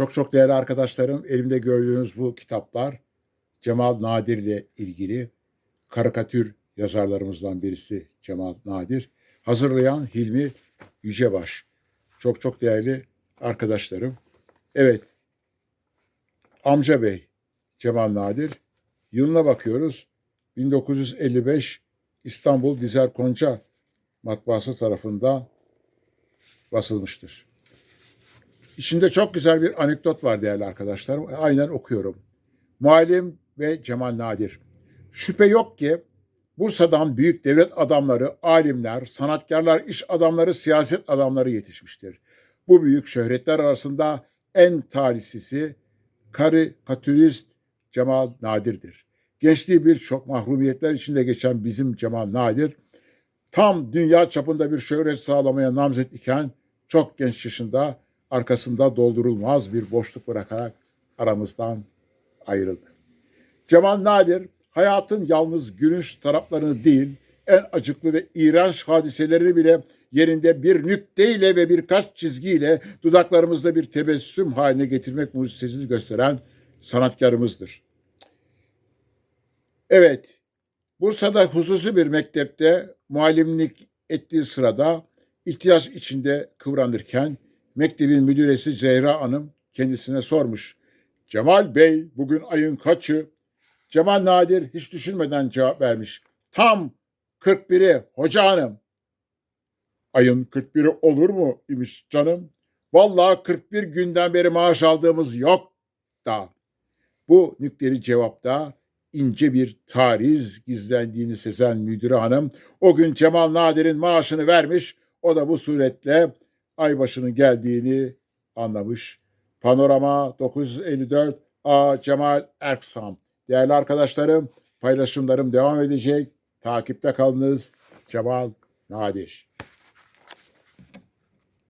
Çok çok değerli arkadaşlarım, elimde gördüğünüz bu kitaplar Cemal Nadir ile ilgili karikatür yazarlarımızdan birisi Cemal Nadir. Hazırlayan Hilmi Yücebaş. Çok çok değerli arkadaşlarım. Evet, amca bey Cemal Nadir. Yılına bakıyoruz. 1955 İstanbul Dizer Konca matbaası tarafından basılmıştır. İçinde çok güzel bir anekdot var değerli arkadaşlarım. Aynen okuyorum. Muallim ve Cemal Nadir. Şüphe yok ki Bursa'dan büyük devlet adamları, alimler, sanatkarlar, iş adamları, siyaset adamları yetişmiştir. Bu büyük şöhretler arasında en talihsisi karikatürist Cemal Nadir'dir. Gençliği birçok mahrumiyetler içinde geçen bizim Cemal Nadir, tam dünya çapında bir şöhret sağlamaya namzet iken çok genç yaşında arkasında doldurulmaz bir boşluk bırakarak aramızdan ayrıldı. Cemal Nadir hayatın yalnız gülünç taraflarını değil, en acıklı ve iğrenç hadiselerini bile yerinde bir nükteyle ve birkaç çizgiyle dudaklarımızda bir tebessüm haline getirmek mucizesini gösteren sanatkarımızdır. Evet, Bursa'da hususi bir mektepte muallimlik ettiği sırada ihtiyaç içinde kıvranırken mektebin müdüresi Zehra Hanım kendisine sormuş. Cemal Bey bugün ayın kaçı? Cemal Nadir hiç düşünmeden cevap vermiş. Tam 41'i hoca hanım. Ayın 41'i olur mu imiş canım. Vallahi 41 günden beri maaş aldığımız yok da. Bu nükteli cevapta ince bir tariz gizlendiğini sezen müdüre hanım o gün Cemal Nadir'in maaşını vermiş. O da bu suretle aybaşının geldiğini anlamış. Panorama 954 A Cemal Erksam. Değerli arkadaşlarım paylaşımlarım devam edecek. Takipte kalınız. Cemal Nadir.